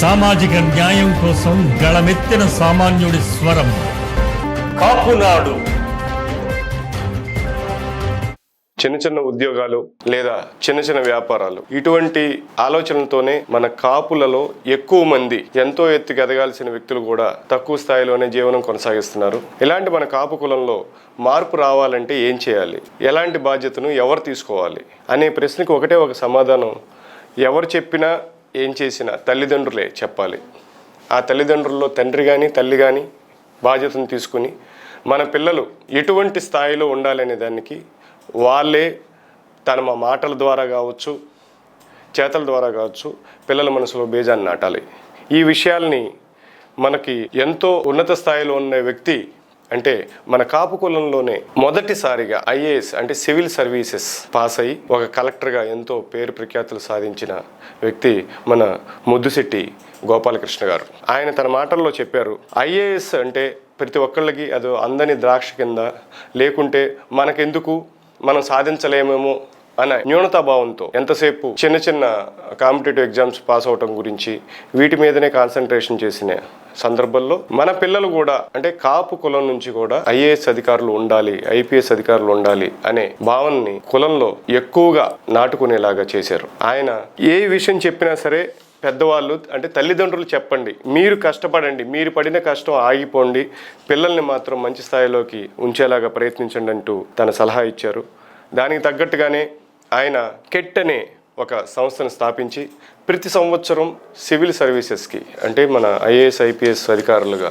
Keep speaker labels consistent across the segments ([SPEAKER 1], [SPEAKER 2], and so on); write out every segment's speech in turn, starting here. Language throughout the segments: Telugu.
[SPEAKER 1] సామాజిక న్యాయం కోసం గళమెత్తిన సామాన్యుడి స్వరం. కాపునాడు.
[SPEAKER 2] చిన్న చిన్న ఉద్యోగాలు లేదా చిన్న చిన్న వ్యాపారాలు. ఇటువంటి ఆలోచనలతోనే మన కాపులలో ఎక్కువ మంది ఎంతో ఎత్తుకు ఎదగాల్సిన వ్యక్తులు కూడా తక్కువ స్థాయిలోనే జీవనం కొనసాగిస్తున్నారు. ఇలాంటి మన కాపు కులంలో మార్పు రావాలంటే ఏం చేయాలి? ఎలాంటి బాధ్యతను ఎవరు తీసుకోవాలి? అనే ప్రశ్నకు ఒకటే ఒక సమాధానం. ఎవరు చెప్పినా ఏం చేసినా తల్లిదండ్రులే చెప్పాలి. ఆ తల్లిదండ్రుల్లో తండ్రి కానీ తల్లి కానీ బాధ్యతను తీసుకుని మన పిల్లలు ఎటువంటి స్థాయిలో ఉండాలనే దానికి వాళ్ళే తన మాటల ద్వారా కావచ్చు చేతల ద్వారా కావచ్చు పిల్లల మనసులో బేజాన్ని నాటాలి. ఈ విషయాల్ని మనకి ఎంతో ఉన్నత స్థాయిలో ఉన్న వ్యక్తి అంటే మన కాపు కులంలోనే మొదటిసారిగా ఐఏఎస్ అంటే సివిల్ సర్వీసెస్ పాస్ అయ్యి ఒక కలెక్టర్గా ఎంతో పేరు ప్రఖ్యాతులు సాధించిన వ్యక్తి మన ముద్దుశెట్టి గోపాలకృష్ణ గారు. ఆయన తన మాటల్లో చెప్పారు ఐఏఎస్ అంటే ప్రతి ఒక్కళ్ళకి అది అందని ద్రాక్ష కింద లేకుంటే మనకెందుకు? మనం సాధించలేమేమో అనే న్యూనతాభావంతో ఎంతసేపు చిన్న చిన్న కాంపిటేటివ్ ఎగ్జామ్స్ పాస్ అవటం గురించి వీటి మీదనే కాన్సన్ట్రేషన్ చేసిన సందర్భంలో మన పిల్లలు కూడా అంటే కాపు కులం నుంచి కూడా ఐఏఎస్ అధికారులు ఉండాలి ఐపీఎస్ అధికారులు ఉండాలి అనే భావనని కులంలో ఎక్కువగా నాటుకునేలాగా చేశారు. ఆయన ఏ విషయం చెప్పినా సరే పెద్దవాళ్ళు అంటే తల్లిదండ్రులు చెప్పండి మీరు కష్టపడండి మీరు పడిన కష్టం ఆగిపోండి పిల్లల్ని మాత్రం మంచి స్థాయిలోకి ఉంచేలాగా ప్రయత్నించండి అంటూ తన సలహా ఇచ్చారు. దానికి తగ్గట్టుగానే ఆయన కెట్ అనే ఒక సంస్థను స్థాపించి ప్రతి సంవత్సరం సివిల్ సర్వీసెస్కి అంటే మన ఐఏఎస్ ఐపీఎస్ అధికారులుగా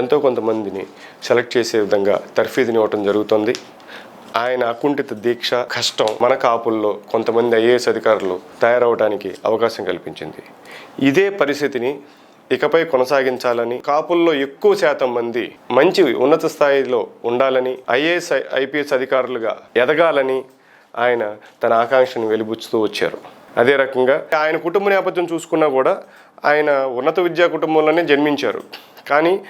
[SPEAKER 2] ఎంతో కొంతమందిని సెలెక్ట్ చేసే విధంగా తర్ఫీదుని ఇవ్వటం జరుగుతుంది. ఆయన అకుంఠిత దీక్ష కష్టం మన కాపుల్లో కొంతమంది ఐఏఎస్ అధికారులు తయారవడానికి అవకాశం కల్పించింది. ఇదే పరిస్థితిని ఇకపై కొనసాగించాలని కాపుల్లో ఎక్కువ శాతం మంది మంచి ఉన్నత స్థాయిలో ఉండాలని ఐఏఎస్ ఐపీఎస్ అధికారులుగా ఎదగాలని ఆయన తన ఆకాంక్షను వెలిబుచ్చుతూ వచ్చారు. అదే రకంగా ఆయన కుటుంబ నేపథ్యం చూసుకున్నా కూడా ఆయన ఉన్నత విద్యా కుటుంబంలోనే జన్మించారు. కానీ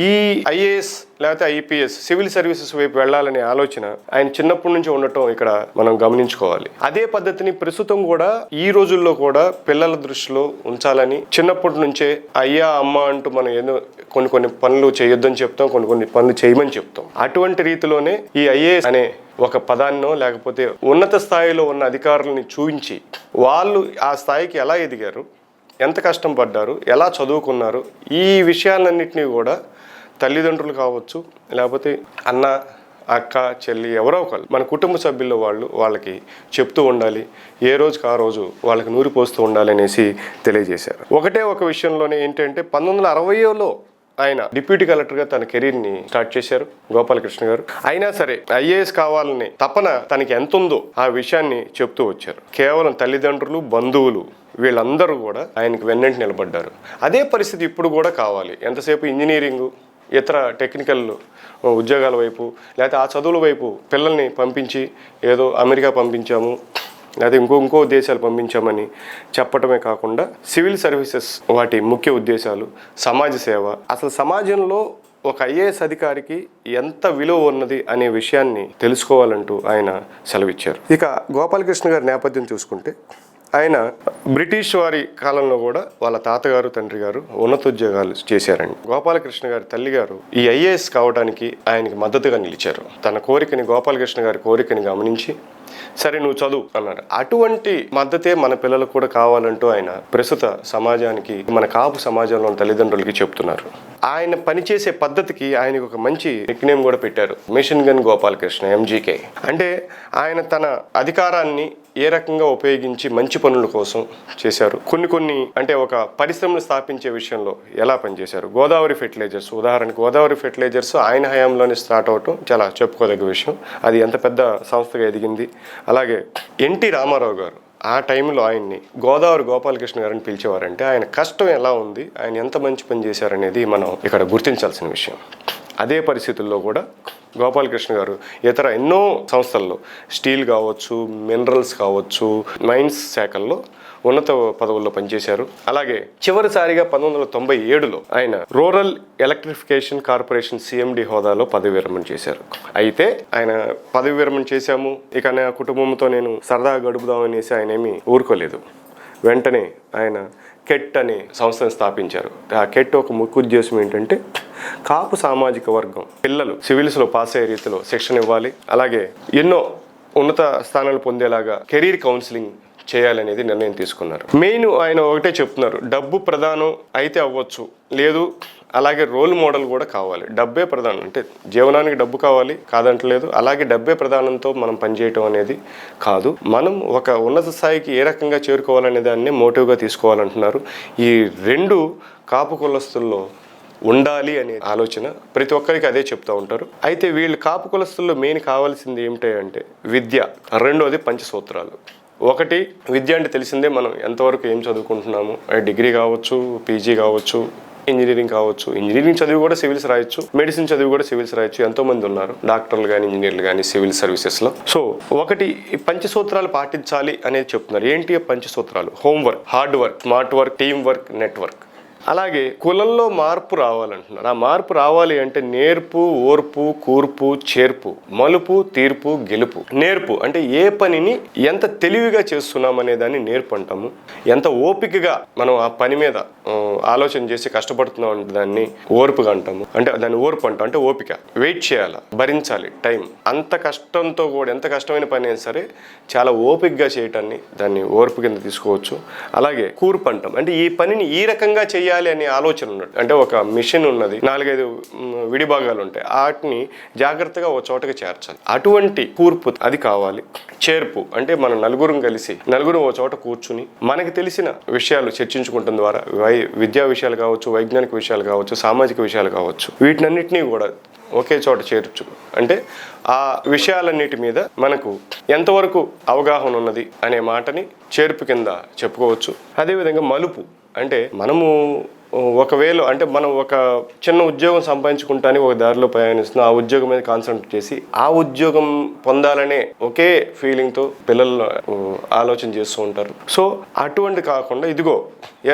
[SPEAKER 2] ఈ ఐఏఎస్ లేకపోతే ఐపీఎస్ సివిల్ సర్వీసెస్ వైపు వెళ్ళాలనే ఆలోచన ఆయన చిన్నప్పటి నుంచి ఉండటం ఇక్కడ మనం గమనించుకోవాలి. అదే పద్ధతిని ప్రస్తుతం కూడా ఈ రోజుల్లో కూడా పిల్లల దృష్టిలో ఉంచాలని చిన్నప్పటి నుంచే అయ్యా అమ్మ అంటూ మనం ఏదో కొన్ని కొన్ని పనులు చేయొద్దని చెప్తాం కొన్ని కొన్ని పనులు చేయమని చెప్తాం. అటువంటి రీతిలోనే ఈ ఐఏఎస్ అనే ఒక పదాన్నో లేకపోతే ఉన్నత స్థాయిలో ఉన్న అధికారులని చూపించి వాళ్ళు ఆ స్థాయికి ఎలా ఎదిగారు ఎంత కష్టం పడ్డారు ఎలా చదువుకున్నారు ఈ విషయాలన్నింటినీ కూడా తల్లిదండ్రులు కావచ్చు లేకపోతే అన్న అక్క చెల్లి ఎవరో ఒకరు మన కుటుంబ సభ్యుల్లో వాళ్ళు వాళ్ళకి చెప్తూ ఉండాలి ఏ రోజుకి ఆ రోజు వాళ్ళకి నూరి పోస్తూ ఉండాలి అనేసి తెలియజేశారు. ఒకటే ఒక విషయంలోనే ఏంటంటే పంతొమ్మిది వందల అరవైలో ఆయన డిప్యూటీ కలెక్టర్గా తన కెరీర్ని స్టార్ట్ చేశారు గోపాలకృష్ణ గారు. అయినా సరే ఐఏఎస్ కావాలని తపన తనకి ఎంత ఉందో ఆ విషయాన్ని చెప్తూ వచ్చారు. కేవలం తల్లిదండ్రులు బంధువులు వీళ్ళందరూ కూడా ఆయనకు వెన్నంటి నిలబడ్డారు. అదే పరిస్థితి ఇప్పుడు కూడా కావాలి. ఎంతసేపు ఇంజనీరింగ్ ఇతర టెక్నికల్ ఉద్యోగాల వైపు లేకపోతే ఆ చదువుల వైపు పిల్లల్ని పంపించి ఏదో అమెరికా పంపించాము లేదా ఇంకో ఇంకో దేశాలు పంపించామని చెప్పటమే కాకుండా సివిల్ సర్వీసెస్ వాటి ముఖ్య ఉద్దేశాలు సమాజ సేవ. అసలు సమాజంలో ఒక ఐఏఎస్ అధికారికి ఎంత విలువ ఉన్నది అనే విషయాన్ని తెలుసుకోవాలంటూ ఆయన సెలవిచ్చారు. ఇక గోపాలకృష్ణ గారి నేపథ్యం చూసుకుంటే ఆయన బ్రిటిష్ వారి కాలంలో కూడా వాళ్ళ తాతగారు తండ్రి గారు ఉన్నతోద్యోగాలు చేశారండి. గోపాలకృష్ణ గారి తల్లి గారు ఈ ఐఏఎస్ కావడానికి ఆయనకి మద్దతుగా నిలిచారు. తన కోరికని గోపాలకృష్ణ గారి కోరికని గమనించి సరే నువ్వు చదువు అన్నారు అటువంటి మద్దతే మన పిల్లలకు కూడా కావాలంటూ ఆయన ప్రస్తుత సమాజానికి మన కాపు సమాజంలోని తల్లిదండ్రులకి చెప్తున్నారు. ఆయన పనిచేసే పద్ధతికి ఆయనకు ఒక మంచి నిక్నేమ్ కూడా పెట్టారు. మిషన్ గన్ గోపాలకృష్ణ ఎంజీకే అంటే ఆయన తన అధికారాన్ని ఏ రకంగా ఉపయోగించి మంచి పనుల కోసం చేశారు. కొన్ని కొన్ని అంటే ఒక పరిశ్రమను స్థాపించే విషయంలో ఎలా పనిచేశారు? గోదావరి ఫెర్టిలైజర్స్ ఉదాహరణకు గోదావరి ఫెర్టిలైజర్స్ ఆయన హయాంలోనే స్టార్ట్ అవటం చాలా చెప్పుకోదగ్గ విషయం. అది ఎంత పెద్ద సంస్థగా ఎదిగింది? అలాగే ఎన్టీ రామారావు గారు ఆ టైంలో ఆయన్ని గోదావరి గోపాలకృష్ణ గారిని పిలిచేవారంటే ఆయన కష్టం ఎలా ఉంది ఆయన ఎంత మంచి పని చేశారనేది మనం ఇక్కడ గుర్తించాల్సిన విషయం. అదే పరిస్థితుల్లో కూడా గోపాలకృష్ణ గారు ఇతర ఎన్నో సంస్థల్లో స్టీల్ కావచ్చు మినరల్స్ కావచ్చు మైన్స్ శాఖల్లో ఉన్నత పదవుల్లో పనిచేశారు. అలాగే చివరిసారిగా పంతొమ్మిది వందల తొంభై ఏడులో ఆయన రూరల్ ఎలక్ట్రిఫికేషన్ కార్పొరేషన్ సిఎండి హోదాలో పదవి విరమణ చేశారు. అయితే ఆయన పదవి విరమణ చేశాము. ఇక నా కుటుంబంతో నేను సరదాగా గడుపుదాం అనేసి ఆయన ఏమీ ఊరుకోలేదు. వెంటనే ఆయన కెట్ అనే సంస్థను స్థాపించారు. ఆ కెట్ ఒక ముఖ్య ఉద్దేశం ఏంటంటే కాపు సామాజిక వర్గం. పిల్లలు సివిల్స్లో పాస్ అయ్యే రీతిలో శిక్షణ ఇవ్వాలి. అలాగే ఎన్నో ఉన్నత స్థానాలు పొందేలాగా కెరీర్ కౌన్సిలింగ్ చేయాలనేది నిర్ణయం తీసుకున్నారు. మెయిన్ ఆయన ఒకటే చెప్తున్నారు డబ్బు ప్రధానం అయితే అవ్వచ్చు లేదు అలాగే రోల్ మోడల్ కూడా కావాలి. డబ్బే ప్రధానం. అంటే జీవనానికి డబ్బు కావాలి కాదంటలేదు అలాగే డబ్బే ప్రధానంతో మనం పనిచేయటం అనేది కాదు. మనం ఒక ఉన్నత స్థాయికి ఏ రకంగా చేరుకోవాలనే దాన్ని మోటివ్గా తీసుకోవాలంటున్నారు. ఈ రెండు కాపు కులస్తుల్లో ఉండాలి అనే ఆలోచన ప్రతి ఒక్కరికి అదే చెప్తూ ఉంటారు. అయితే వీళ్ళు కాపు కులస్తుల్లో మెయిన్ కావాల్సింది ఏమిటి అంటే విద్య రెండోది పంచసూత్రాలు. ఒకటి విద్య అంటే తెలిసిందే మనం ఎంతవరకు ఏం చదువుకుంటున్నాము. డిగ్రీ కావచ్చు పీజీ కావచ్చు ఇంజనీరింగ్ కావచ్చు. ఇంజనీరింగ్ చదివి కూడా సివిల్స్ రాయొచ్చు మెడిసిన్ చదివి కూడా సివిల్స్ రాయొచ్చు. ఎంతో మంది ఉన్నారు డాక్టర్లు కానీ ఇంజనీర్లు కానీ సివిల్ సర్వీసెస్లో. సో ఒకటి పంచసూత్రాలు పాటించాలి అనేది చెప్తున్నారు. ఏంటి పంచసూత్రాలు? Homework hard work smart work team work network. అలాగే కులంలో మార్పు రావాలంటున్నారు ఆ మార్పు రావాలి అంటే నేర్పు ఓర్పు కూర్పు చేర్పు మలుపు తీర్పు గెలుపు. నేర్పు అంటే ఏ పనిని ఎంత తెలివిగా చేస్తున్నాం అనే దాన్ని నేర్పు అంటాము. ఎంత ఓపికగా మనం ఆ పని మీద ఆలోచన చేసి కష్టపడుతున్నాం అంటే దాన్ని ఓర్పుగా అంటాము. అంటే దాన్ని ఓర్పు అంటాం. అంటే ఓపిక. వెయిట్ చేయాలి భరించాలి టైం. అంత కష్టంతో కూడా ఎంత కష్టమైన పని అయినా సరే చాలా ఓపికగా చేయటాన్ని దాన్ని ఓర్పు కింద తీసుకోవచ్చు. అలాగే కూర్పు అంటాం. అంటే ఈ పనిని ఈ రకంగా చేయాలి అనే ఆలోచన ఉన్నట్టు అంటే ఒక మిషన్ ఉన్నది నాలుగైదు విడిభాగాలు ఉంటాయి. వాటిని జాగ్రత్తగా ఒక చోటకి చేర్చాలి. అటువంటి కూర్పు అది కావాలి. చేర్పు అంటే మన నలుగురం కలిసి నలుగురు ఒక చోట కూర్చుని మనకి తెలిసిన విషయాలు చర్చించుకుంటాం ద్వారా వై విద్యా విషయాలు కావచ్చు వైజ్ఞానిక విషయాలు కావచ్చు సామాజిక విషయాలు కావచ్చు వీటినన్నింటినీ కూడా ఒకే చోట చేర్చు. అంటే ఆ విషయాలన్నిటి మీద మనకు ఎంతవరకు అవగాహన ఉన్నది అనే మాటని చేర్పు కింద చెప్పుకోవచ్చు. అదేవిధంగా మలుపు. అంటే మనము ఒకవేళ అంటే మనం ఒక చిన్న ఉద్యోగం సంపాదించుకుంటానికి ఒక దారిలో ప్రయాణిస్తున్నాం ఆ ఉద్యోగం మీద కాన్సన్ట్రేట్ చేసి ఆ ఉద్యోగం పొందాలనే ఒకే ఫీలింగ్తో పిల్లలు ఆలోచన చేస్తూ ఉంటారు. సో అటువంటి కాకుండా ఇదిగో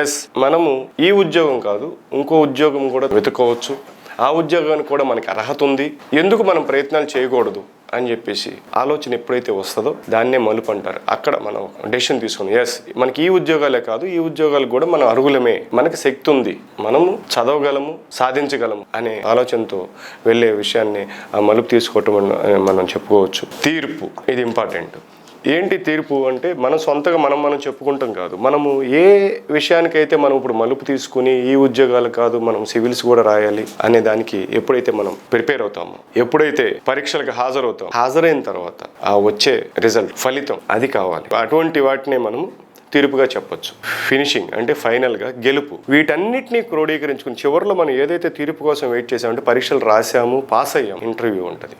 [SPEAKER 2] ఎస్ మనము ఈ ఉద్యోగం కాదు ఇంకో ఉద్యోగం కూడా వెతుక్కోవచ్చు. ఆ ఉద్యోగానికి కూడా మనకి అర్హత ఉంది. ఎందుకు మనం ప్రయత్నాలు చేయకూడదు అని చెప్పేసి ఆలోచన ఎప్పుడైతే వస్తుందో దాన్నే మలుపు అంటారు. అక్కడ మనం డెసిషన్ తీసుకుని ఎస్ మనకి ఈ ఉద్యోగాలే కాదు ఈ ఉద్యోగాలు కూడా మనం అర్హులమే. మనకి శక్తి ఉంది. మనము చదవగలము సాధించగలము అనే ఆలోచనతో వెళ్ళే విషయాన్ని ఆ మలుపు తీసుకోవటం మనం చెప్పుకోవచ్చు. తీర్పు ఇది ఇంపార్టెంట్ ఏంటి తీర్పు అంటే మనం సొంతగా మనం మనం చెప్పుకుంటాం కాదు. మనము ఏ విషయానికైతే మనం ఇప్పుడు మలుపు తీసుకుని ఈ ఉద్యోగాలు కాదు మనం సివిల్స్ కూడా రాయాలి అనే దానికి ఎప్పుడైతే మనం ప్రిపేర్ అవుతామో ఎప్పుడైతే పరీక్షలకు హాజరవుతాం హాజరైన తర్వాత ఆ వచ్చే రిజల్ట్ ఫలితం అది కావాలి. అటువంటి వాటిని మనము తీర్పుగా చెప్పొచ్చు. ఫినిషింగ్ అంటే ఫైనల్గా గెలుపు. వీటన్నిటిని క్రోడీకరించుకుని చివరిలో మనం ఏదైతే తీర్పు కోసం వెయిట్ చేసామంటే పరీక్షలు రాసాము పాస్ అయ్యాము ఇంటర్వ్యూ ఉంటుంది.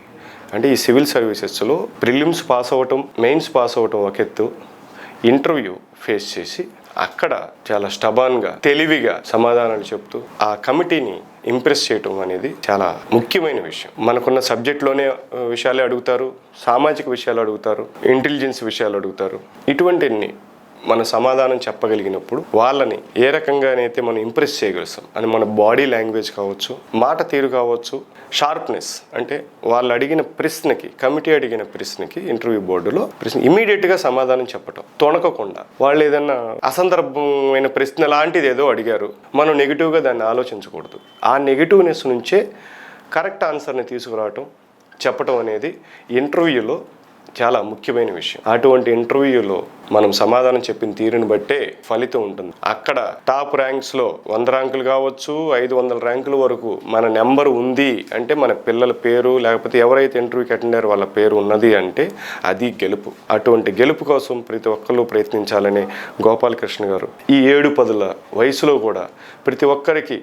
[SPEAKER 2] అంటే ఈ సివిల్ సర్వీసెస్లో ప్రిలిమ్స్ పాస్ అవ్వటం మెయిన్స్ పాస్ అవ్వటం ఒక ఎత్తు ఇంటర్వ్యూ ఫేస్ చేసి అక్కడ చాలా స్టబాన్గా తెలివిగా సమాధానాలు చెప్తూ ఆ కమిటీని ఇంప్రెస్ చేయటం అనేది చాలా ముఖ్యమైన విషయం. మనకున్న సబ్జెక్ట్లోనే విషయాలే అడుగుతారు సామాజిక విషయాలు అడుగుతారు ఇంటెలిజెన్స్ విషయాలు అడుగుతారు. ఇటువంటివన్నీ మన సమాధానం చెప్పగలిగినప్పుడు వాళ్ళని ఏ రకంగానైతే మనం ఇంప్రెస్ చేయగలుగుతాం అని మన బాడీ లాంగ్వేజ్ కావచ్చు మాట తీరు కావచ్చు షార్ప్నెస్ అంటే వాళ్ళు అడిగిన ప్రశ్నకి కమిటీ అడిగిన ప్రశ్నకి ఇంటర్వ్యూ బోర్డులో ప్రశ్న ఇమీడియట్గా సమాధానం చెప్పటం తొణకకుండా. వాళ్ళు ఏదన్నా అసందర్భమైన ప్రశ్న లాంటిది ఏదో అడిగారు మనం నెగిటివ్గా దాన్ని ఆలోచించకూడదు. ఆ నెగిటివ్నెస్ నుంచే కరెక్ట్ ఆన్సర్ని తీసుకురావటం చెప్పటం అనేది ఇంటర్వ్యూలో చాలా ముఖ్యమైన విషయం. అటువంటి ఇంటర్వ్యూలో మనం సమాధానం చెప్పిన తీరుని బట్టే ఫలితం ఉంటుంది. అక్కడ టాప్ ర్యాంక్స్లో వంద ర్యాంకులు కావచ్చు ఐదు వందల ర్యాంకుల వరకు మన నెంబర్ ఉంది అంటే మన పిల్లల పేరు లేకపోతే ఎవరైతే ఇంటర్వ్యూకి అటెండ్ అయ్యారో వాళ్ళ పేరు ఉన్నది అంటే అది గెలుపు. అటువంటి గెలుపు కోసం ప్రతి ఒక్కరు ప్రయత్నించాలని గోపాలకృష్ణ గారు ఈ ఏడు పదుల వయసులో కూడా ప్రతి ఒక్కరికి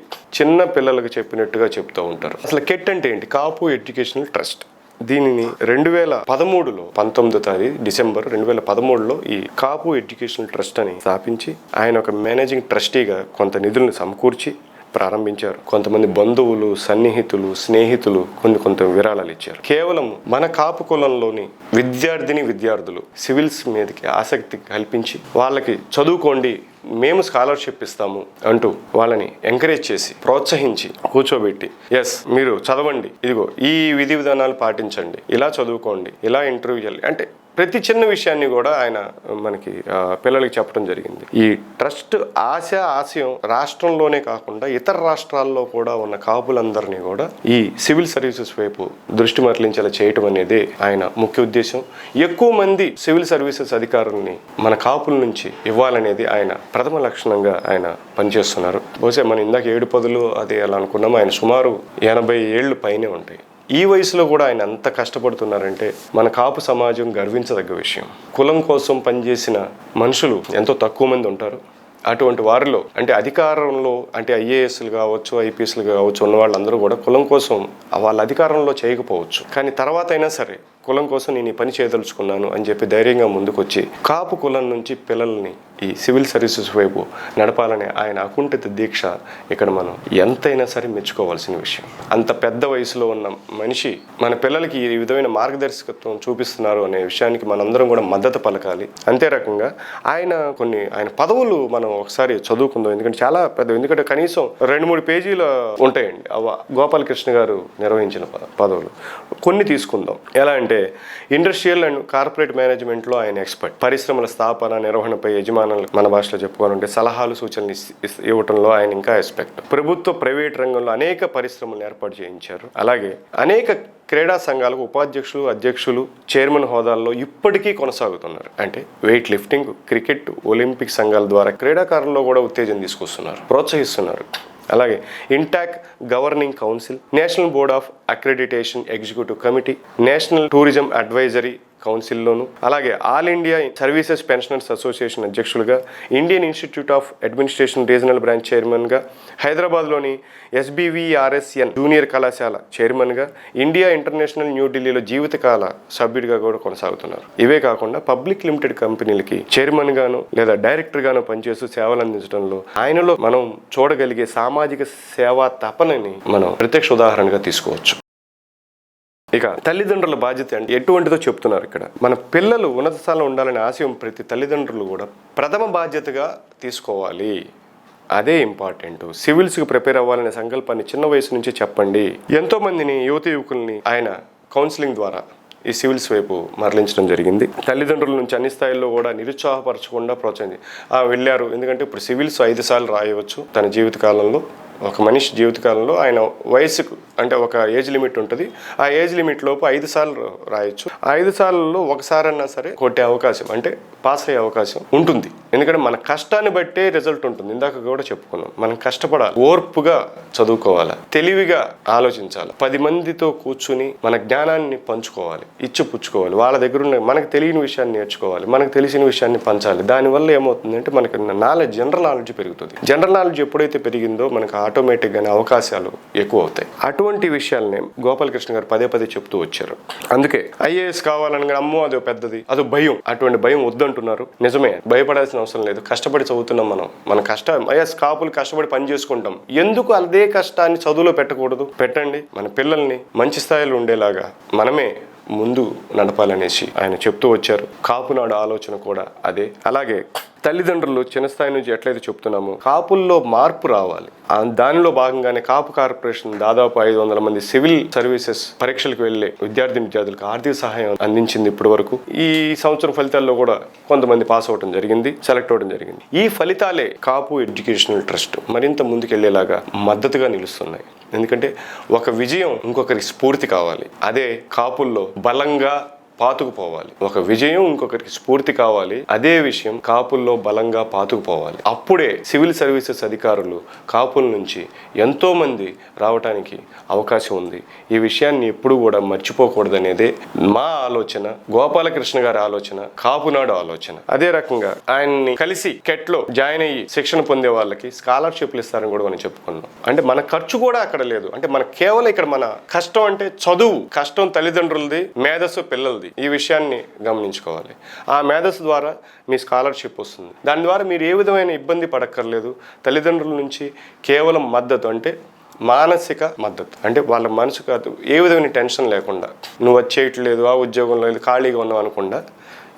[SPEAKER 2] చిన్న పిల్లలకు చెప్పినట్టుగా చెప్తూ ఉంటారు. అసలు కెట్ అంటే ఏంటి? Kapu educational trust. దీనిని రెండు వేల పదమూడులో పంతొమ్మిదో తారీఖు డిసెంబర్ రెండు వేల పదమూడులో ఈ కాపు ఎడ్యుకేషనల్ ట్రస్ట్ అని స్థాపించి ఆయన ఒక మేనేజింగ్ ట్రస్టీగా కొంత నిధులను సమకూర్చి ప్రారంభించారు. కొంతమంది బంధువులు సన్నిహితులు స్నేహితులు కొన్ని కొంత విరాళాలు ఇచ్చారు. కేవలం మన కాపు కులంలోని విద్యార్థిని విద్యార్థులు సివిల్స్ మీదకి ఆసక్తి కల్పించి వాళ్ళకి చదువుకోండి మేము స్కాలర్షిప్ ఇస్తాము అంటూ వాళ్ళని ఎంకరేజ్ చేసి ప్రోత్సహించి కూర్చోబెట్టి ఎస్ మీరు చదవండి. ఇదిగో ఈ విధి విధానాలు పాటించండి. ఇలా చదువుకోండి. ఇలా ఇంటర్వ్యూ చేయాలి. అంటే ప్రతి చిన్న విషయాన్ని కూడా ఆయన మనకి పిల్లలకి చెప్పడం జరిగింది. ఈ ట్రస్ట్ ఆశ ఆశయం రాష్ట్రంలోనే కాకుండా ఇతర రాష్ట్రాల్లో కూడా ఉన్న కాపులందరినీ కూడా ఈ సివిల్ సర్వీసెస్ వైపు దృష్టి మరలించేలా చేయటం అనేది ఆయన ముఖ్య ఉద్దేశం. ఎక్కువ మంది సివిల్ సర్వీసెస్ అధికారుల్ని మన కాపుల నుంచి ఇవ్వాలనేది ఆయన ప్రథమ లక్షణంగా ఆయన పనిచేస్తున్నారు. బహుశా మనం ఇందాక ఏడు పదులు అది ఎలా అనుకున్నాం. ఆయన సుమారు ఎనభై ఏళ్ళు పైనే ఉంటాయి. ఈ వయసులో కూడా ఆయన ఎంత కష్టపడుతున్నారంటే మన కాపు సమాజం గర్వించదగ్గ విషయం. కులం కోసం పనిచేసిన మనుషులు ఎంతో తక్కువ మంది ఉంటారు. అటువంటి వారిలో అంటే అధికారంలో అంటే ఐఏఎస్లు కావచ్చు ఐపీఎస్లు కావచ్చు ఉన్న వాళ్ళందరూ కూడా కులం కోసం వాళ్ళ అధికారంలో చేయకపోవచ్చు. కానీ తర్వాత అయినా సరే కులం కోసం నేను ఈ పని చేయదలుచుకున్నాను అని చెప్పి ధైర్యంగా ముందుకొచ్చి కాపు కులం నుంచి పిల్లల్ని ఈ సివిల్ సర్వీసెస్ వైపు నడపాలనే ఆయన అకుంఠిత దీక్ష ఇక్కడ మనం ఎంతైనా సరే మెచ్చుకోవాల్సిన విషయం. అంత పెద్ద వయసులో ఉన్న మనిషి మన పిల్లలకి ఈ విధమైన మార్గదర్శకత్వం చూపిస్తున్నారు అనే విషయానికి మనందరం కూడా మద్దతు పలకాలి. అంతే రకంగా ఆయన కొన్ని ఆయన పదవులు మనం ఒకసారి చదువుకుందాం. ఎందుకంటే చాలా పెద్ద ఎందుకంటే కనీసం రెండు మూడు పేజీల ఉంటాయండి. గోపాలకృష్ణ గారు నిర్వహించిన పదవులు. కొన్ని తీసుకుందాం. ఎలా అంటే ఇండస్ట్రియల్ అండ్ కార్పొరేట్ మేనేజ్మెంట్లో ఆయన ఎక్స్పర్ట్. పరిశ్రమల స్థాపన నిర్వహణపై యజమానులు మన భాషలో చెప్పుకోవాలంటే సలహాలు సూచనలు ఇవ్వటంలో ఆయన ఇంకా ఎక్స్పెక్ట్ ప్రభుత్వ ప్రైవేట్ రంగంలో అనేక పరిశ్రమలు ఏర్పాటు చేయించారు. అలాగే అనేక క్రీడా సంఘాలకు ఉపాధ్యక్షులు అధ్యక్షులు చైర్మన్ హోదాల్లో ఇప్పటికీ కొనసాగుతున్నారు. అంటే వెయిట్ లిఫ్టింగ్ క్రికెట్ ఒలింపిక్ సంఘాల ద్వారా క్రీడాకారుల్లో కూడా ఉత్తేజం తీసుకొస్తున్నారు ప్రోత్సహిస్తున్నారు. అలాగే INTACH governing council national board of accreditation executive committee national tourism advisory కౌన్సిల్లోను అలాగే all India services pensioners association అధ్యక్షులుగా Indian institute of administration regional branch చైర్మన్గా హైదరాబాద్లోని ఎస్బీవీఆర్ఎస్ఎన్ జూనియర్ కళాశాల చైర్మన్గా ఇండియా ఇంటర్నేషనల్ న్యూఢిల్లీలో జీవితకాల సభ్యుడిగా కూడా కొనసాగుతున్నారు. ఇవే కాకుండా పబ్లిక్ లిమిటెడ్ కంపెనీలకి చైర్మన్ గాను లేదా డైరెక్టర్ గాను పనిచేస్తూ సేవలు అందించడంలో ఆయనలో మనం చూడగలిగే సామాజిక సేవా తపనని మనం ప్రత్యక్ష ఉదాహరణగా తీసుకోవచ్చు. ఇక తల్లిదండ్రుల బాధ్యత అంటే ఎటువంటిదో చెప్తున్నారు ఇక్కడ. మన పిల్లలు ఉన్నత స్థానంలో ఉండాలనే ఆశయం ప్రతి తల్లిదండ్రులు కూడా ప్రథమ బాధ్యతగా తీసుకోవాలి. అదే ఇంపార్టెంట్. సివిల్స్కి ప్రిపేర్ అవ్వాలనే సంకల్పాన్ని చిన్న వయసు నుంచి చెప్పండి. ఎంతో మందిని యువత యువకుల్ని ఆయన కౌన్సిలింగ్ ద్వారా ఈ సివిల్స్ వైపు మరలించడం జరిగింది. తల్లిదండ్రుల నుంచి అన్ని స్థాయిల్లో కూడా నిరుత్సాహపరచకుండా ప్రోత్సహించి ఆ వెళ్ళారు. ఎందుకంటే ఇప్పుడు సివిల్స్ ఐదు సార్లు రాయవచ్చు తన జీవితకాలంలో ఒక మనిషి జీవితకాలంలో ఆయన వయసుకు అంటే ఒక ఏజ్ లిమిట్ ఉంటుంది. ఆ ఏజ్ లిమిట్ లోపు ఐదు సార్లు రాయొచ్చు. ఆ ఐదు సార్లలో ఒకసారన్నా సరే కొట్టే అవకాశం అంటే పాస్ అయ్యే అవకాశం ఉంటుంది. ఎందుకంటే మన కష్టాన్ని బట్టే రిజల్ట్ ఉంటుంది. ఇందాక కూడా చెప్పుకున్నాం మనం కష్టపడాలి ఓర్పుగా చదువుకోవాలి తెలివిగా ఆలోచించాలి పది మందితో కూర్చుని మన జ్ఞానాన్ని పంచుకోవాలి ఇచ్చి పుచ్చుకోవాలి వాళ్ళ దగ్గర ఉన్న మనకు తెలియని విషయాన్ని నేర్చుకోవాలి మనకు తెలిసిన విషయాన్ని పంచాలి. దానివల్ల ఏమవుతుందంటే మనకి నాలెడ్జ్ జనరల్ నాలెడ్జ్ పెరుగుతుంది. జనరల్ నాలెడ్జ్ ఎప్పుడైతే పెరిగిందో మనకు ఆటోమేటిక్గానే అవకాశాలు ఎక్కువ అవుతాయి అటువంటి విషయాలనే గోపాలకృష్ణ గారు పదే పదే చెప్తూ వచ్చారు. అందుకే ఐఏఎస్ కావాలని అమ్మో అదో పెద్దది అదో భయం అటువంటి భయం వద్దంటున్నారు. నిజమే భయపడాల్సిన అవసరం లేదు. కష్టపడి చదువుతున్నాం మనం. మన కష్టం ఐఎస్ కాపులు కష్టపడి పని చేసుకుంటాం. ఎందుకు అదే కష్టాన్ని చదువులో పెట్టకూడదు? పెట్టండి. మన పిల్లల్ని మంచి స్థాయిలో ఉండేలాగా మనమే ముందు నడపాలనేసి ఆయన చెప్తూ వచ్చారు. కాపునాడు ఆలోచన కూడా అదే. అలాగే తల్లిదండ్రులు చిన్న స్థాయి నుంచి ఎట్లయితే చెప్తున్నామో కాపుల్లో మార్పు రావాలి. దానిలో భాగంగానే కాపు కార్పొరేషన్ దాదాపు ఐదు వందల మంది సివిల్ సర్వీసెస్ పరీక్షలకు వెళ్ళే విద్యార్థి విద్యార్థులకు ఆర్థిక సహాయం అందించింది ఇప్పటి వరకు. ఈ సంవత్సరం ఫలితాల్లో కూడా కొంతమంది పాస్ అవడం జరిగింది సెలెక్ట్ అవడం జరిగింది. ఈ ఫలితాలే కాపు ఎడ్యుకేషనల్ ట్రస్ట్ మరింత ముందుకెళ్ళేలాగా మద్దతుగా నిలుస్తున్నాయి. ఎందుకంటే ఒక విజయం ఇంకొకరికి స్ఫూర్తి కావాలి. అదే కాపుల్లో బలంగా పాతుకుపోవాలి. ఒక విజయం ఇంకొకరికి స్ఫూర్తి కావాలి. అదే విషయం కాపుల్లో బలంగా పాతుకుపోవాలి. అప్పుడే సివిల్ సర్వీసెస్ అధికారులు కాపుల నుంచి ఎంతోమంది రావటానికి అవకాశం ఉంది. ఈ విషయాన్ని ఎప్పుడు కూడా మర్చిపోకూడదనేదే మా ఆలోచన గోపాలకృష్ణ గారి ఆలోచన కాపునాడు ఆలోచన. అదే రకంగా ఆయన్ని కలిసి కెట్లో జాయిన్ అయ్యి శిక్షణ పొందే వాళ్ళకి స్కాలర్షిప్లు ఇస్తారని కూడా మనం చెప్పుకున్నాం. అంటే మన ఖర్చు కూడా అక్కడ లేదు. అంటే మన కేవలం ఇక్కడ మన కష్టం అంటే చదువు. కష్టం తల్లిదండ్రులది మేధస్సు పిల్లలది. ఈ విషయాన్ని గమనించుకోవాలి. ఆ మేధస్సు ద్వారా మీ స్కాలర్షిప్ వస్తుంది. దాని ద్వారా మీరు ఏ విధమైన ఇబ్బంది పడక్కర్లేదు. తల్లిదండ్రుల నుంచి కేవలం మద్దతు అంటే మానసిక మద్దతు. అంటే వాళ్ళ మనసు కాదు ఏ విధమైన టెన్షన్ లేకుండా. నువ్వు వచ్చేయట్లేదు ఆ ఉద్యోగంలో లేదు ఖాళీగా ఉన్నావు అనకుండా.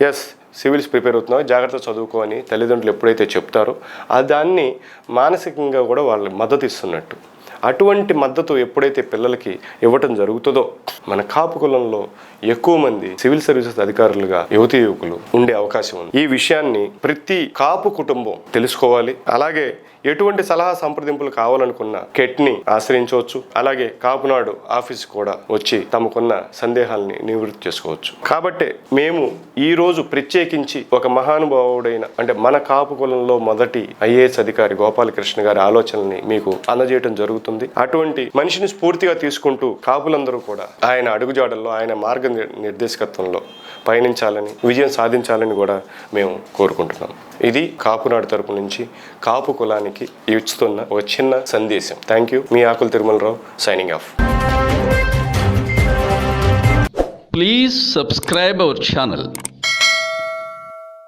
[SPEAKER 2] ఎస్ సివిల్స్ ప్రిపేర్ అవుతున్నావు జాగ్రత్త చదువుకో అని తల్లిదండ్రులు ఎప్పుడైతే చెప్తారో ఆ దాన్ని మానసికంగా కూడా వాళ్ళు మద్దతు ఇస్తున్నట్టు. అటువంటి మద్దతు ఎప్పుడైతే పిల్లలకి ఇవ్వటం జరుగుతుందో మన కాపు కులంలో ఎక్కువ మంది సివిల్ సర్వీసెస్ అధికారులుగా యువతి యువకులు ఉండే అవకాశం ఉంది. ఈ విషయాన్ని ప్రతి కాపు కుటుంబం తెలుసుకోవాలి. అలాగే ఎటువంటి సలహా సంప్రదింపులు కావాలనుకున్న కెట్ని ఆశ్రయించవచ్చు. అలాగే కాపునాడు ఆఫీస్ కూడా వచ్చి తమకున్న సందేహాల్ని నివృత్తి చేసుకోవచ్చు. కాబట్టి మేము ఈ రోజు ప్రత్యేకించి ఒక మహానుభావుడైన అంటే మన కాపు కులంలో మొదటి ఐఏఎస్ అధికారి గోపాలకృష్ణ గారి ఆలోచనల్ని మీకు అందజేయడం జరుగుతుంది. అటువంటి మనిషిని స్ఫూర్తిగా తీసుకుంటూ కాపులందరూ కూడా ఆయన అడుగుజాడల్లో ఆయన మార్గ నిర్- నిర్దేశకత్వంలో పయనించాలని విజయం సాధించాలని కూడా మేము కోరుకుంటున్నాం. ఇది కాపునాడు తరపు నుంచి కాపు కులాన్ని కులానికి ఇస్తున్న ఒక చిన్న సందేశం. Thank you me Akula Tirumalarao signing off
[SPEAKER 3] please subscribe our channel